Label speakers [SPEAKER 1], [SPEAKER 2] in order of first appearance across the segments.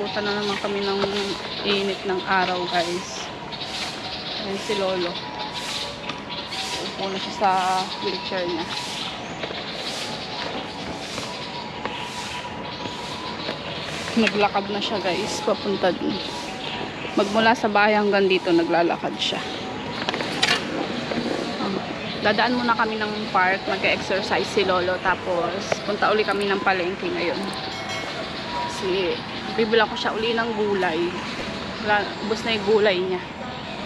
[SPEAKER 1] Naabutan na naman kami ng init ng araw guys. Ayan si Lolo. Upo na siya sa wheelchair niya. Naglakad na siya guys, papunta dun. Magmula sa bahay hanggang dito, naglalakad siya. Um, Dadaan muna kami ng park, mag-exercise si Lolo, tapos punta uli kami ng palengke ngayon. Kasi bibila ko siya uli ng gulay. Ubos na yung gulay niya.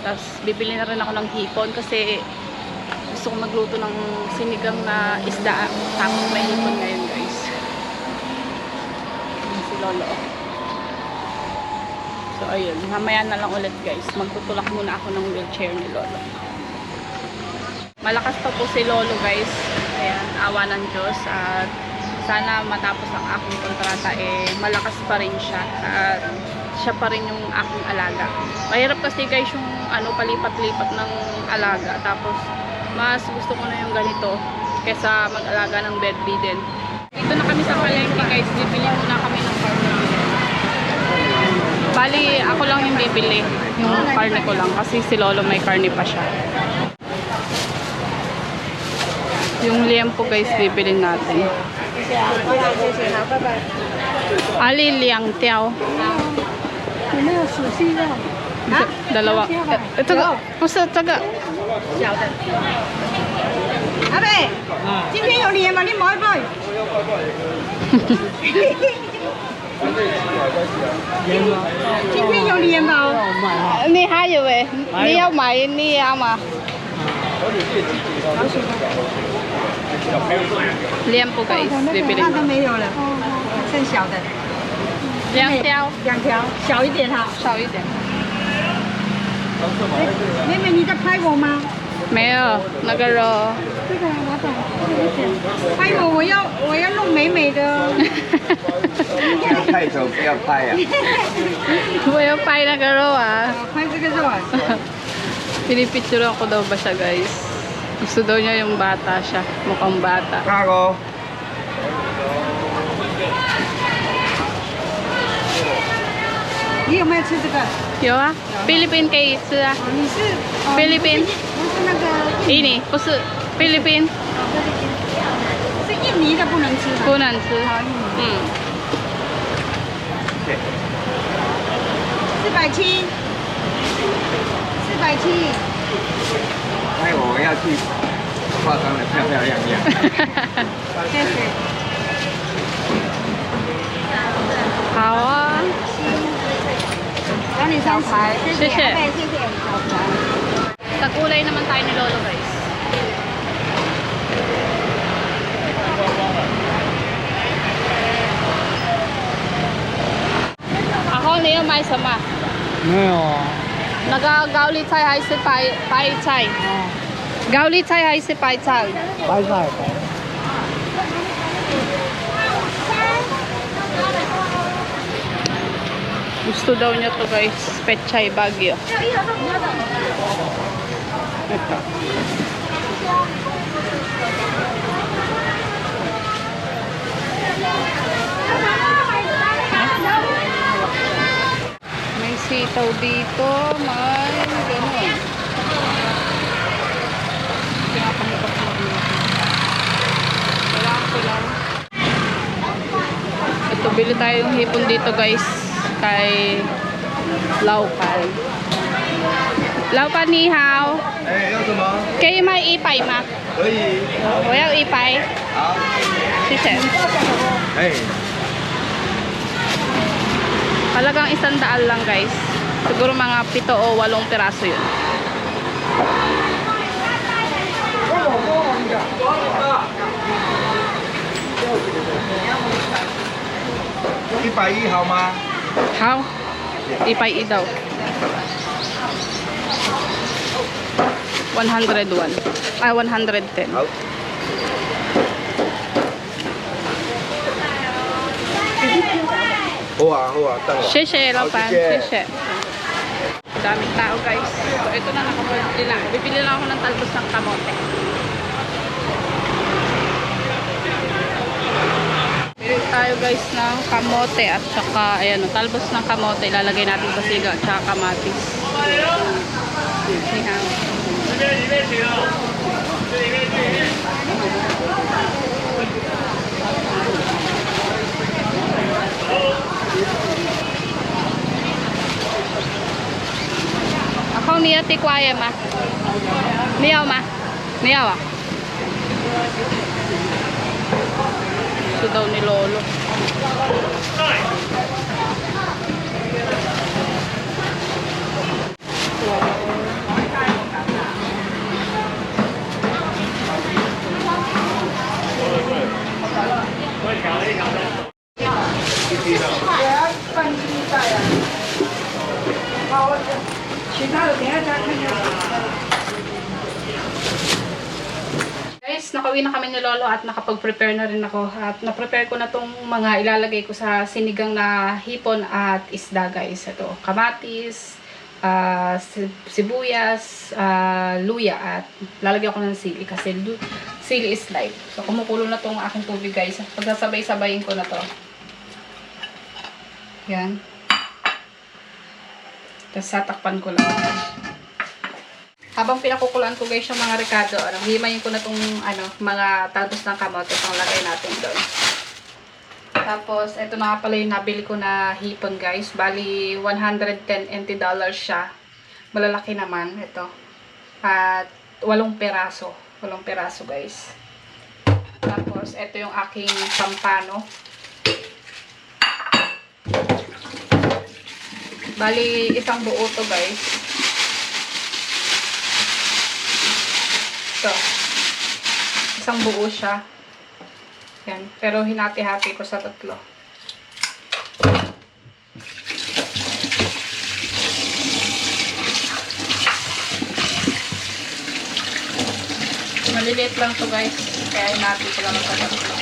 [SPEAKER 1] Tapos bibili na rin ako ng hipon kasi gusto ko magluto ng sinigang na isda. Tapos may hipon ngayon guys. Si Lolo. So ayun, mamaya na lang ulit guys. Magtutulak muna ako ng wheelchair ni Lolo. Malakas pa po si Lolo guys. Ayan, awa ng Diyos at sana matapos ang aking kontrata eh malakas pa rin siya at siya pa rin yung aking alaga. Mahirap kasi guys yung ano palipat-lipat ng alaga tapos mas gusto ko na yung ganito kesa mag-alaga ng bedridden. Dito na kami sa palengke guys, bibili muna kami ng karne. Bali, ako lang yung bibili. Yung karne ko lang kasi si Lolo may karne pa siya. Yung liempo guys, bibili natin. 谢啊，好谢谢，好，拜拜。阿里两条。
[SPEAKER 2] 有没有属性的？
[SPEAKER 1] 啊，来了哇，呃，这个不是这个，
[SPEAKER 2] 小的。阿贝，今天有脸吗？你买不？今天有脸吗？
[SPEAKER 1] 你还有哎？你要买你要吗？Ni yao ma. Liempo guys, bibili.
[SPEAKER 2] 那都没有了，剩小的，
[SPEAKER 1] 两条。
[SPEAKER 2] 两条，小一点哈。
[SPEAKER 1] 少一点。
[SPEAKER 2] 妹妹，你在拍我吗？
[SPEAKER 1] 没有，那个肉。
[SPEAKER 2] 这个老板，这个。拍我，我要我要弄美美的。
[SPEAKER 3] 太丑不要拍啊！
[SPEAKER 1] 我要拍那个肉啊。
[SPEAKER 2] 拍这个肉啊。
[SPEAKER 1] Pinipicture ako daw ba siya guys? Gusto daw niya yung bata siya. Mukhang bata.
[SPEAKER 3] 大哥，
[SPEAKER 2] 你有没有吃这个？
[SPEAKER 1] 有啊，Philippine 可以吃啊。
[SPEAKER 2] 哦，你是哦
[SPEAKER 1] 菲律宾
[SPEAKER 2] 不是不是那个印尼，
[SPEAKER 1] 印尼不是菲律宾
[SPEAKER 2] 是印尼的不能吃的。
[SPEAKER 1] 不能吃。
[SPEAKER 2] 好，印尼
[SPEAKER 1] 嗯，
[SPEAKER 2] 四百七， 四百七。
[SPEAKER 3] 拍我要去化妆的漂漂亮亮。
[SPEAKER 2] 谢谢。
[SPEAKER 1] 好啊。
[SPEAKER 2] 找你招牌，
[SPEAKER 1] 谢谢
[SPEAKER 2] 阿贝谢谢招牌。
[SPEAKER 1] Tagulay naman tayo ni Lolo guys. Ako niyo may sama.
[SPEAKER 4] 没 Nag
[SPEAKER 1] Gusto daw niya to guys, Pechay Bagyo. Ito. sitaw dito, may ganun. Kailangan ko lang. Ito, bili tayong hipon dito guys kay Laupal. Laupal ni hao. Eh, yung mo? Kaya
[SPEAKER 3] may ipay
[SPEAKER 1] ma. Oy. Oy, ipay.
[SPEAKER 3] Ah.
[SPEAKER 1] Si Sen.
[SPEAKER 3] Hey.
[SPEAKER 1] Talagang isang daan lang guys. Siguro mga pito o walong piraso yun.
[SPEAKER 3] Ipai
[SPEAKER 1] how ma? How? Ipai daw. 101. Ah, 110.
[SPEAKER 3] How? Huwa, huwa. Tango.
[SPEAKER 1] Sheshe, Lopan.
[SPEAKER 3] Oh,
[SPEAKER 1] Sheshe. Daming tao, guys. So, ito na nakapagpili lang. Bibili lang ako ng talbos ng kamote. Bibili tayo, guys, ng kamote at saka, ayan, talbos ng kamote. Ilalagay natin pasiga at saka kamatis. Sihang. Sihang. เอาข้างนี้ติ๊กไว้มาเนี้ยวมาเนี้ยวอะสุดโดนิโลลูก nakauwi na kami ni Lolo at nakapag-prepare na rin ako. At na-prepare ko na tong mga ilalagay ko sa sinigang na hipon at isda guys. Ito, kamatis, si- sibuyas, ah, luya at lalagyan ko ng sili kasi sili is life. So kumukulo na tong aking tubig guys. Pagsasabay-sabayin ko na to. Yan. Tapos satakpan ko lang. Habang pinakukulaan ko guys yung mga ricado, ano, himayin ko na tong ano, mga talbos ng kamote pang lagay natin doon. Tapos, ito na pala yung nabili ko na hipon guys. Bali, 110 NT dollars siya. Malalaki naman, ito. At, walong peraso. Walong peraso guys. Tapos, ito yung aking pampano. Bali, isang buo to guys. Ito. Isang buo siya. Yan. Pero hinati-hati ko sa tatlo. Maliliit lang to guys. Kaya hinati ko lang sa tatlo.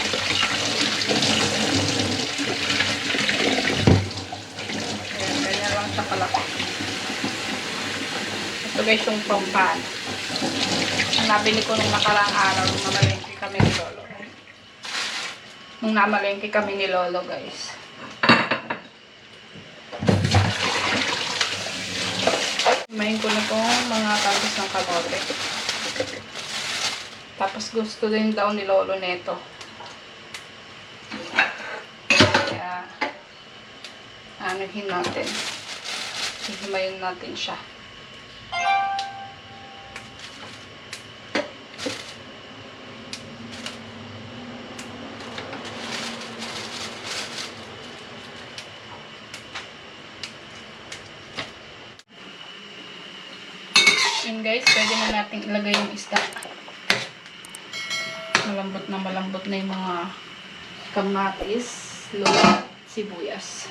[SPEAKER 1] Ayan, ganyan lang siya kalaki. Ito guys yung pampan. Nabili ko nung nakaraang araw nung namalengke kami ni Lolo. Nung namalengke kami ni Lolo guys. Mahin ko na tong mga talbos ng kamote. Tapos gusto din daw ni Lolo neto. Kaya, anuhin natin. Hihimayin natin siya. Guys, pwede na natin ilagay yung isda. Malambot na malambot na yung mga kamatis, luya, sibuyas.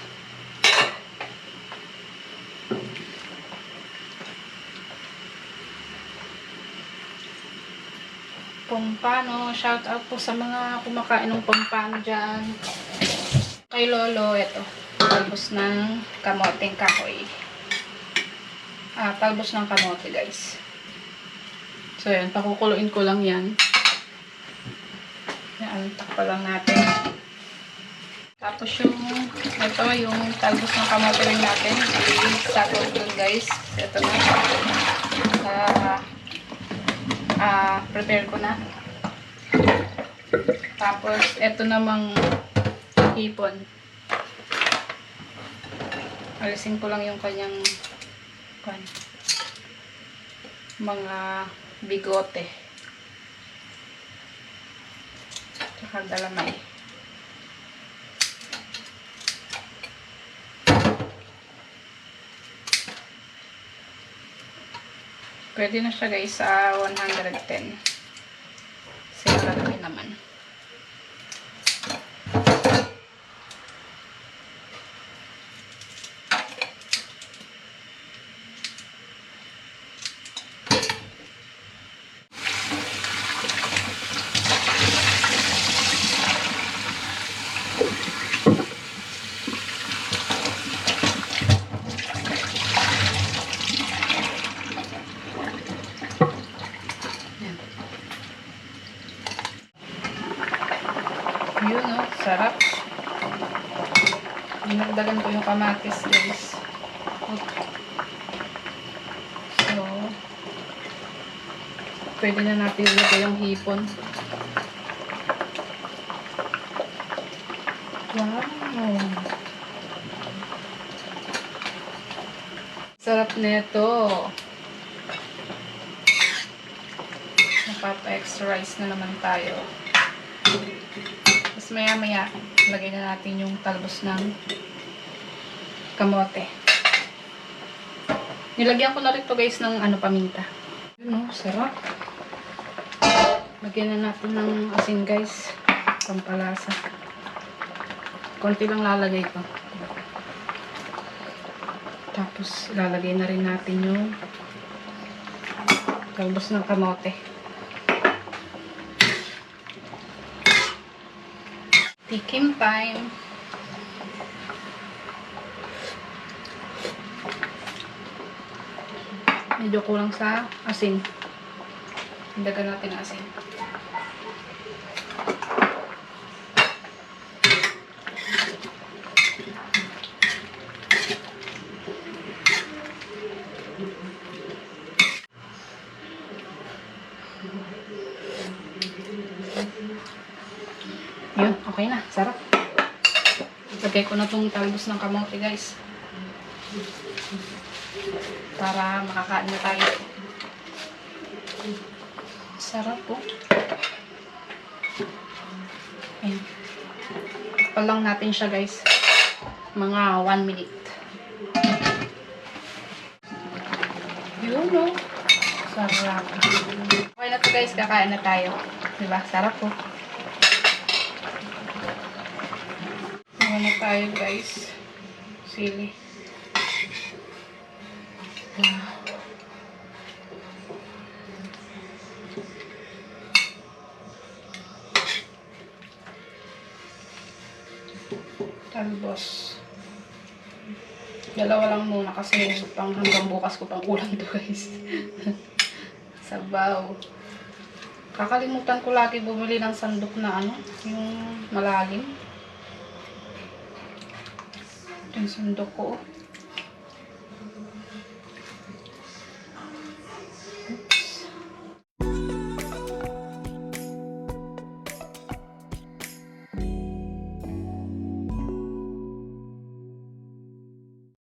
[SPEAKER 1] Pompano, shout out po sa mga kumakain ng pompano dyan. Kay Lolo, ito. Talbos ng kamoteng kahoy. Ah, talbos ng kamote, guys. So, yan. Pakukuluin ko lang yan. Yan, takpa lang natin. Tapos yung, ito, yung talbos ng kamote rin natin. I-satot dun, guys. Ito na. Ah, ah, prepare ko na. Tapos, ito namang hipon. Alisin ko lang yung kanyang kan mga bigote. Tsaka dalamay. Pwede na siya guys sa 110. Kasi malaki naman. Yan. Oh, sarap. Dinagdagan ko yung kamatis, guys. So, pwede na natin ilagay yung hipon. Wow! Sarap nito. Napapa-extra rice na naman tayo. Tapos maya maya, lagay na natin yung talbos ng kamote. Nilagyan ko na rin to guys ng ano paminta. Yun oh, sarap. Lagyan na natin ng asin guys. Pampalasa. Konti lang lalagay ko. Tapos lalagay na rin natin yung talbos ng kamote. Tikim time. Medyo kulang sa asin. Dagan natin asin. Yun, okay na. Sarap. Lagay ko na tong talbos ng kamote, guys. Para makakain na tayo. Sarap po. Ayan. Takpan lang natin siya, guys. Mga 1 minute. Yun, no? Sarap. Okay na to, guys. Kakain na tayo. Diba? Sarap po. Ano tayo guys? Sili. Wow. Talbos. Dalawa lang muna kasi pang hanggang bukas ko pang ulam to guys. Sabaw. Kakalimutan ko lagi bumili ng sandok na ano, yung malalim. Yung sandok ko.